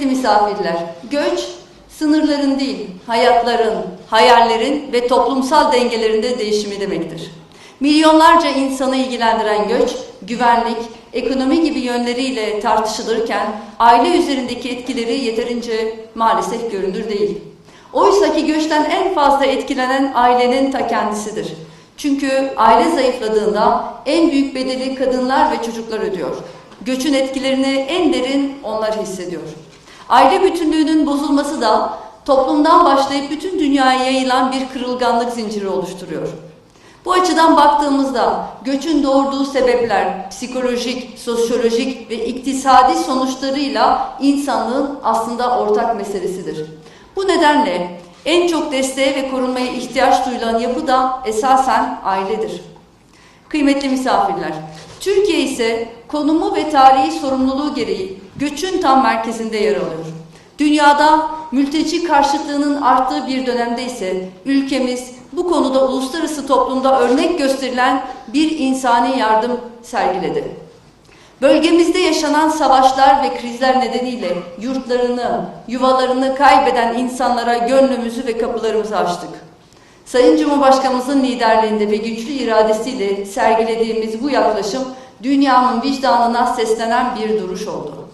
Kıymetli misafirler, göç sınırların değil, hayatların, hayallerin ve toplumsal dengelerinde değişimi demektir. Milyonlarca insanı ilgilendiren göç, güvenlik, ekonomi gibi yönleriyle tartışılırken aile üzerindeki etkileri yeterince maalesef görünür değil. Oysa ki göçten en fazla etkilenen ailenin ta kendisidir. Çünkü aile zayıfladığında en büyük bedeli kadınlar ve çocuklar ödüyor. Göçün etkilerini en derin onlar hissediyor. Aile bütünlüğünün bozulması da toplumdan başlayıp bütün dünyaya yayılan bir kırılganlık zinciri oluşturuyor. Bu açıdan baktığımızda göçün doğurduğu sebepler psikolojik, sosyolojik ve iktisadi sonuçlarıyla insanlığın aslında ortak meselesidir. Bu nedenle en çok desteğe ve korunmaya ihtiyaç duyulan yapı da esasen ailedir. Kıymetli misafirler, Türkiye ise konumu ve tarihi sorumluluğu gereği göçün tam merkezinde yer alıyor. Dünyada mülteci karşıtlığının arttığı bir dönemde ise ülkemiz bu konuda uluslararası toplumda örnek gösterilen bir insani yardım sergiledi. Bölgemizde yaşanan savaşlar ve krizler nedeniyle yurtlarını, yuvalarını kaybeden insanlara gönlümüzü ve kapılarımızı açtık. Sayın Cumhurbaşkanımızın liderliğinde ve güçlü iradesiyle sergilediğimiz bu yaklaşım dünyanın vicdanına seslenen bir duruş oldu.